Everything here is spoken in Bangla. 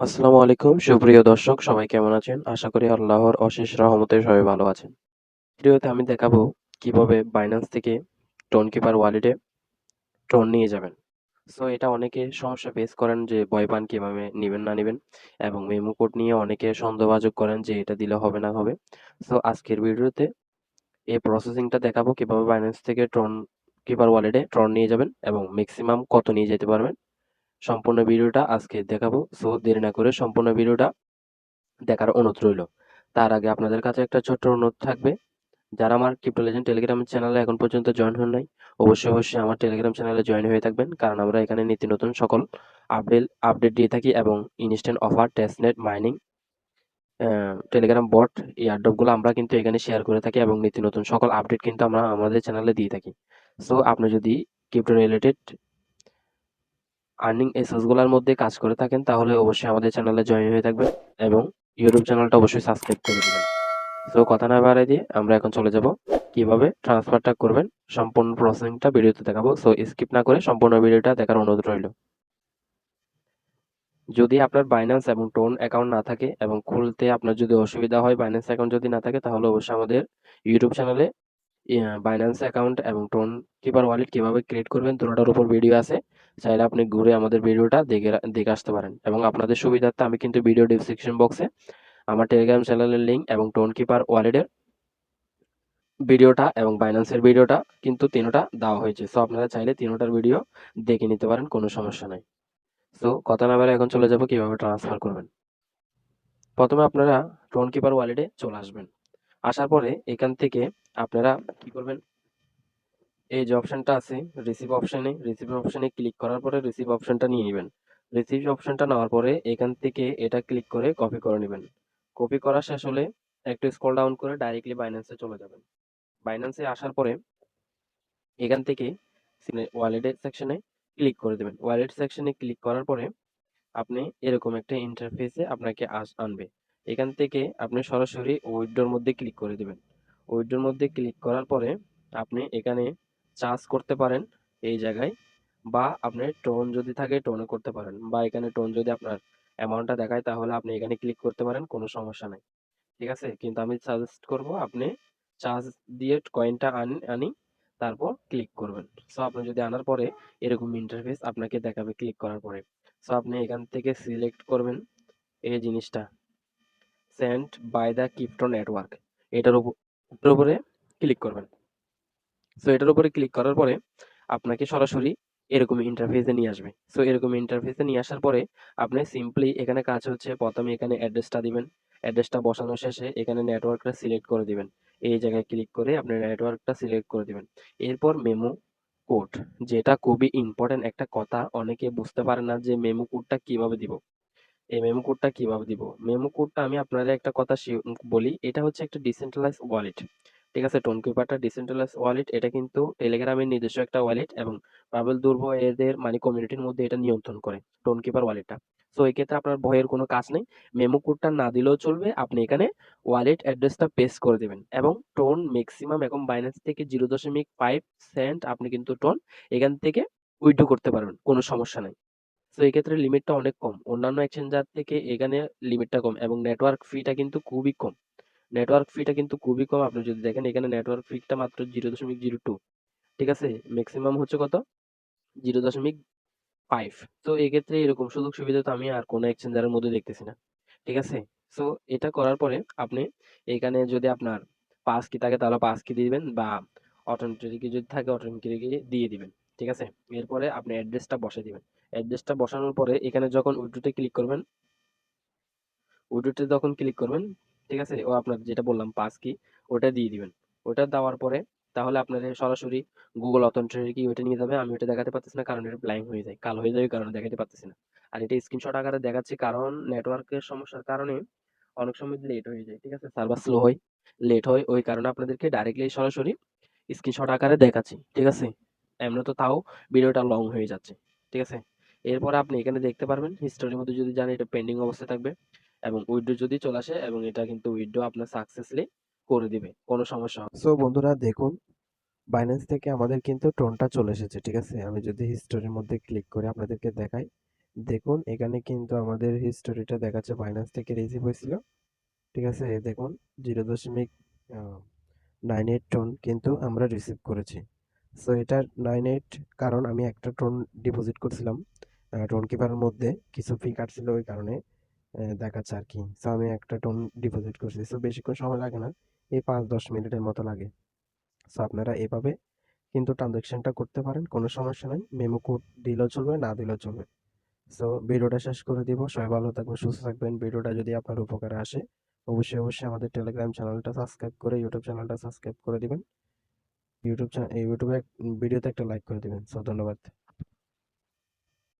আসসালামু আলাইকুম, সুপ্রিয় দর্শক, সবাই কেমন আছেন? আশা করি আল্লাহর অশেষ রহমতে সবাই ভালো আছেন। ভিডিওতে আমি দেখাবো কীভাবে বাইন্যান্স থেকে টোন কিপার ওয়ালেটে টোন নিয়ে যাবেন। সো এটা অনেকে সমস্যা ফেস করেন যে ভয় পান কীভাবে নেবেন, না নেবেন এবং মেমো কোড নিয়ে অনেকে সন্দেহবাজক করেন যে এটা দিলে হবে, না হবে। সো আজকের ভিডিওতে এই প্রসেসিংটা দেখাবো কীভাবে বাইন্যান্স থেকে ট্রন কিপার ওয়ালেটে ট্রন নিয়ে যাবেন এবং ম্যাক্সিমাম কত নিয়ে যেতে পারবেন। সম্পূর্ণ ভিডিওটা আজকে দেখাবো। সো দেরি না করে সম্পূর্ণ ভিডিওটা দেখার অনুরোধ রইল। তার আগে আপনাদের কাছে একটা ছোট্ট অনুরোধ থাকবে। যারা আমার ক্রিপ্টো লেজেন্ড টেলিগ্রাম চ্যানেলে এখন পর্যন্ত জয়েন হন নাই, অবশ্যই অবশ্যই আমার টেলিগ্রাম চ্যানেলে জয়েন হয়ে থাকবেন। কারণ আমরা এখানে নিত্য নতুন সকল আপডেট আপডেট দিয়ে থাকি এবং instant offer testnet mining Telegram bot এই ইয়ারডপগুলো আমরা কিন্তু এখানে শেয়ার করে থাকি এবং নিত্য নতুন সকল আপডেট কিন্তু আমরা আমাদের চ্যানেলে দিয়ে থাকি। সো আপনি যদি ক্রিপ্টো রিলেটেড আর্নিং এই সোর্সগুলোর মধ্যে কাজ করে থাকেন, তাহলে অবশ্যই আমাদের চ্যানেলে জয়েন হয়ে থাকবেন এবং ইউটিউব চ্যানেলটা অবশ্যই সাবস্ক্রাইব করে দেবেন। সো কথা না বাড়াই দিয়ে আমরা এখন চলে যাব কীভাবে ট্রান্সফারটা করবেন, সম্পূর্ণ প্রসেসিংটা ভিডিওতে দেখাবো। সো স্কিপ না করে সম্পূর্ণ ভিডিওটা দেখার অনুরোধ রইল। যদি আপনার বাইন্যান্স এবং টোন অ্যাকাউন্ট না থাকে এবং খুলতে আপনার যদি অসুবিধা হয় বাইন্যান্স অ্যাকাউন্ট যদি না থাকে, তাহলে অবশ্যই আমাদের ইউটিউব চ্যানেলে বাইন্যান্স অ্যাকাউন্ট এবং টোন কিপার ওয়ালেট কীভাবে ক্রিয়েট করবেন দুটোটার উপর ভিডিও আছে। চাইলে আপনি ঘুরে আমাদের ভিডিওটা দেখে দেখে আসতে পারেন। এবং আপনাদের সুবিধার্থে আমি কিন্তু ভিডিও ডিসক্রিপশন বক্সে আমার টেলিগ্রাম চ্যানেলের লিঙ্ক এবং টোন কিপার ওয়ালেটের ভিডিওটা এবং বাইন্যান্সের ভিডিওটা কিন্তু তিনোটা দেওয়া হয়েছে। সো আপনারা চাইলে তিনোটার ভিডিও দেখে নিতে পারেন, কোনো সমস্যা নাই। সো কথা না বলে এখন চলে যাব কীভাবে ট্রান্সফার করবেন। প্রথমে আপনারা টোন কিপার ওয়ালেটে চলে আসবেন। আসার পরে এখান থেকে আপনারা কি করবেন? এই যে অপশনটা আছে রিসিভ অপশনে রিসিভ অপশনে ক্লিক করার পরে রিসিভ অপশনটা নিয়ে নেবেন। রিসিভ অপশনটা নেওয়ার পরে এখান থেকে এটা ক্লিক করে কপি করে নেবেন। কপি করা শেষ হলে একটু স্ক্রল ডাউন করে ডাইরেক্টলি বাইন্যান্সে চলে যাবেন। বাইন্যান্সে আসার পরে এখান থেকে ওয়ালেটের সেকশনে ক্লিক করে দেবেন। ওয়ালেট সেকশনে ক্লিক করার পরে আপনি এরকম একটা ইন্টারফেসে আপনাকে আস আনবে। এখান থেকে আপনি সরাসরি উইডোর মধ্যে ক্লিক করে দেবেন। উইডোর মধ্যে ক্লিক করার পরে আপনি এখানে চার্জ করতে পারেন এই জায়গায় বা আপনি টোন যদি থাকে টোনে করতে পারেন বা এখানে টোন যদি আপনার অ্যামাউন্টটা দেখায় তাহলে আপনি এখানে ক্লিক করতে পারেন, কোনো সমস্যা নাই। ঠিক আছে? কিন্তু আমি সাজেস্ট করব আপনি চার্জ দিয়ে কয়েনটা আন, আনি, তারপর ক্লিক করবেন। সো আপনি যদি আনার পরে এরকম ইন্টারফেস আপনাকে দেখাবে ক্লিক করার পরে। সো আপনি এখান থেকে সিলেক্ট করবেন এই জিনিসটা। Send by the crypto network এটার উপর উপরে ক্লিক করবেন। সো এটার উপরে ক্লিক করার পরে আপনাকে সরাসরি এরকম ইন্টারফেসে নিয়ে আসবে। সো এরকম ইন্টারফেসে নিয়ে আসার পরে আপনি সিম্পলি এখানে কাজ হচ্ছে, প্রথমে এখানে অ্যাড্রেসটা দিবেন। অ্যাড্রেসটা বসানোর শেষে এখানে নেটওয়ার্কটা সিলেক্ট করে দিবেন। এই জায়গায় ক্লিক করে আপনি নেটওয়ার্কটা সিলেক্ট করে দিবেন। এরপর মেমো কোড যেটা খুবই ইম্পর্টেন্ট একটা কথা, অনেকে বুঝতে পারে না যে মেমো কোডটা কীভাবে দিব। এই মেমো কোডটা কীভাবে দিব? মেমো কোডটা আমি আপনাদের একটা কথা বলি। এটা হচ্ছে একটা ডিসেন্ট্রালাইজ ওয়ালেট ঠিক আছে? টোন কিপারটা ডিসেন্ট্রালাইজ ওয়ালেট এটা কিন্তু টেলিগ্রামের নিজস্ব একটা ওয়ালেট এবং পাবেল দুর্ব এদের মানে কমিউনিটির মধ্যে এটা নিয়ন্ত্রণ করে টোন কিপার ওয়ালেটটা সো এই ক্ষেত্রে আপনার ভয়ের কোনো কাজ নেই। মেমো কোডটা না দিলেও চলবে, আপনি এখানে ওয়ালেট অ্যাড্রেসটা পেস্ট করে দেবেন এবং টোন ম্যাক্সিমাম এখন বাইন্যান্স থেকে জিরো দশমিক ফাইভ সেন্ট আপনি কিন্তু টোন এখান থেকে উইথড্র করতে পারবেন, কোনো সমস্যা নেই। সো এই ক্ষেত্রে লিমিটটা অনেক কম। অন্যান্য এক্সচেঞ্জার থেকে এখানে লিমিটটা কম এবং নেটওয়ার্ক ফিটা কিন্তু খুবই কম। নেটওয়ার্ক ফিটা কিন্তু খুবই কম। আপনি যদি দেখেন, এখানে নেটওয়ার্ক ফিটা মাত্র জিরো দশমিক জিরো টু ঠিক আছে? ম্যাক্সিমাম হচ্ছে কত? জিরো দশমিক ফাইভ তো এক্ষেত্রে এরকম সুযোগ সুবিধা তো আমি আর কোনো এক্সচেঞ্জারের মধ্যে দেখতেছি না। ঠিক আছে? সো এটা করার পরে আপনি এখানে যদি আপনার পাস কি থাকে, তাহলে পাস কি দিবেন বা অটোমেটিক যদি থাকে অটোমেটিক দিয়ে দিবেন। ঠিক আছে? এরপরে আপনি অ্যাড্রেসটা বসে দিবেন। অ্যাড্রেসটা বসানোর পরে এখানে যখন উইড্রোতে ক্লিক করবেন, উইড্রোতে যখন ক্লিক করবেন, ঠিক আছে, ও আপনার যেটা বললাম পাস কি, ওটা দিয়ে দিবেন। ওটা দেওয়ার পরে তাহলে আপনার সরাসরি গুগল অথেন্টিকেট কি ওইটা নিয়ে যাবে, আমি ওটা দেখাতে পারতেছি না কারণ এটা ব্ল্যাঙ্ক হয়ে যায়, কালো হয়ে যাবে কারণে দেখাতে পারতেছি না। আর এটা স্ক্রিনশট আকারে দেখাচ্ছি কারণ নেটওয়ার্কের সমস্যার কারণে অনেক সময় লেট হয়ে যায়, ঠিক আছে সার্ভার স্লো হয় লেট হয়, ওই কারণে আপনাদেরকে ডাইরেক্টলি সরাসরি স্ক্রিনশট আকারে দেখাচ্ছি, ঠিক আছে। এমনি তো তাও ভিডিওটা লং হয়ে যাচ্ছে, ঠিক আছে। এরপরে আপনি এখানে দেখতে পারবেন হিস্টোরির মধ্যে যদি জানেন এটা পেন্ডিং অবস্থায় থাকবে এবং উইড্রো যদি চলে আসে এবং এটা কিন্তু উইড্রো আপনার সাকসেসলি করে দিবে, কোনো সমস্যা হবে সো বন্ধুরা, দেখুন বাইন্যান্স থেকে আমাদের কিন্তু টোনটা চলে এসেছে, ঠিক আছে? আমি যদি হিস্টোরির মধ্যে ক্লিক করে আপনাদেরকে দেখাই, দেখুন এখানে কিন্তু আমাদের হিস্টোরিটা দেখাচ্ছে বাইন্যান্স থেকে রিসিভ হয়েছিল, ঠিক আছে? দেখুন জিরো দশমিক নাইন এইট টোন কিন্তু আমরা রিসিভ করেছি। সো এটা নাইন এইট কারণ আমি একটা টোন ডিপোজিট করছিলাম। টোন কিপারের মধ্যে কিছু ফি কাটছিল ওই কারণে দেখাচ্ছে আর কি সো আমি একটা টোন ডিপোজিট করছি। সো বেশিক্ষণ সময় লাগে না। এই পাঁচ দশ মিনিটের মতো লাগে। সো আপনারা এভাবে কিন্তু ট্রানজ্যাকশনটা করতে পারেন। কোনো সমস্যা নাই। মেমো কোড দিলেও চলবে, না দিলেও চলবে। সো ভিডিওটা শেষ করে দিব। সবাই ভালো থাকবেন, সুস্থ থাকবেন। ভিডিওটা যদি আপনার উপকারে আসে, অবশ্যই অবশ্যই আমাদের টেলিগ্রাম চ্যানেলটা সাবস্ক্রাইব করে ইউটিউব চ্যানেলটা সাবস্ক্রাইব করে দিবেন। ইউটিউব ইউটিউবে ভিডিওতে একটা লাইক করে দিবেন। সো ধন্যবাদ।